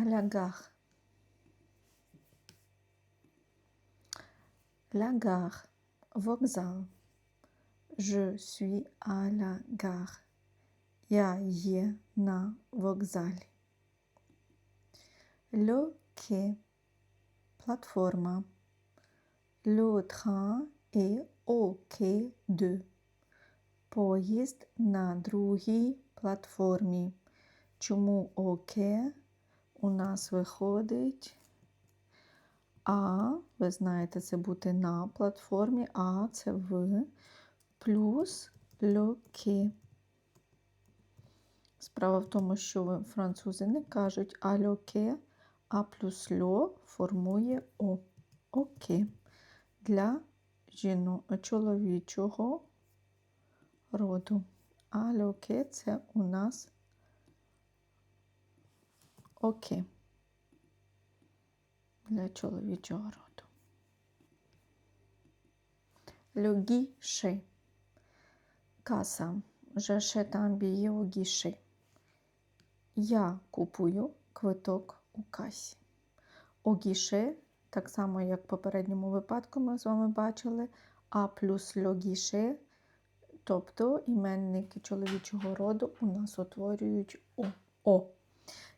à la gare. La gare, вокзал. Je suis à la gare. Я є на вокзалі. Le quai, платформа. Le train est au quai 2. Поїзд на другій платформі. Чому оке у нас виходить А, ви знаєте, це бути на платформі, А це в, плюс льоке. Справа в тому, що французи не кажуть а льоке, а плюс льо формує О. Оке. Для жіно, чоловічого роду. А льоке це у нас Оке. Для чоловічого роду. Guichet. Каса. Un billet au guichet. Я купую квиток у касі. У гіше, так само, як в попередньому випадку ми з вами бачили, а плюс льогіше, тобто іменники чоловічого роду у нас утворюють О.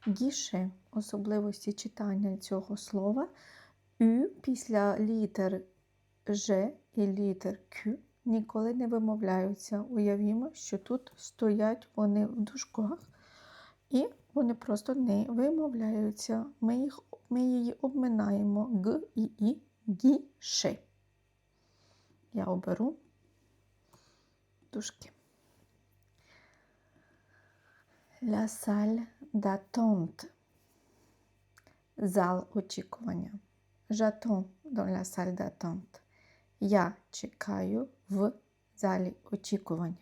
Гіше особливості читання цього слова. Ю після літер Ж і літер Q ніколи не вимовляються. Уявімо, що тут стоять вони в дужках, і вони просто не вимовляються. Ми, їх, ми її обминаємо Г і І, гіше. Я оберу дужки. La salle d'attente. Зал очікування. J'attends dans la salle. Я чекаю в залі очікування.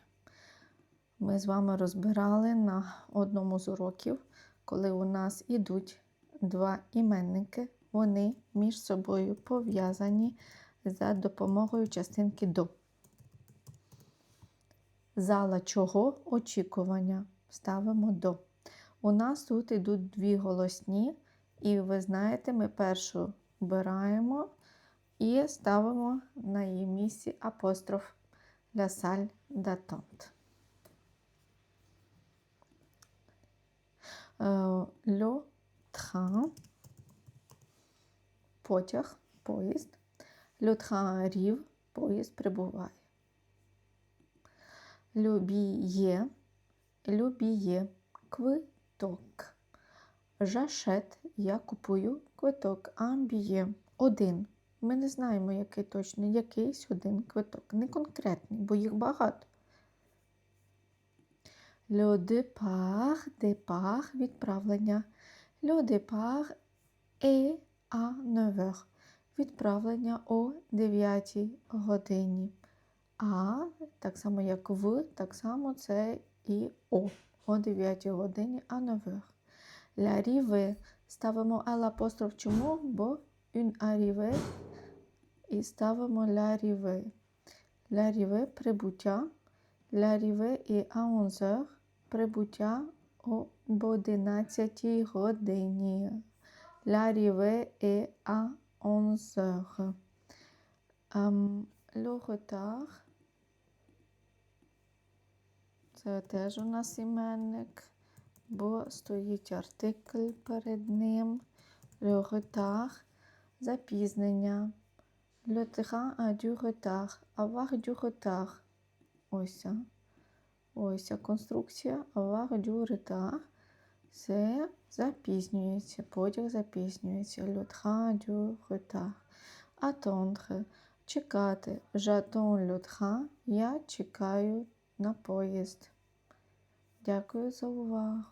Ми з вами розбирали на одному з уроків, коли у нас ідуть два іменники, вони між собою пов'язані за допомогою частинки до. Зала чого очікування ставимо до. У нас тут йдуть дві голосні, і ви знаєте, ми першу обираємо і ставимо на її місці апостроф для саль d'attente. Le train, потяг, поїзд. Le train arrive, поїзд прибуває. Le billet, le billet, квиток. J'achète, я купую квиток. Billet, один. Ми не знаємо, який точний, якийсь один квиток. Не конкретний, бо їх багато. Le départ, départ, відправлення. Le départ est à 9 heures. Відправлення о 9 годині. А, так само, як в, так само це і о. О 9 годині а 9 heures. L'arrivée ставимо L апостроф чому? Бо une arrivée і ставимо l'arrivée. L'arrivée – прибуття. L'arrivée est à 11 heures. Прибуття об 11 годині. L'arrivée est à 11 heures. Um. Це теж у нас іменник, бо стоїть артикль перед ним. Le запізнення. Le train a du. Ось. Ось конструкція avoir du. Це запізнюється. Потяг запізнюється. Le train du. Чекати. Le train. Я чекаю на поїзд. Дякую за увагу.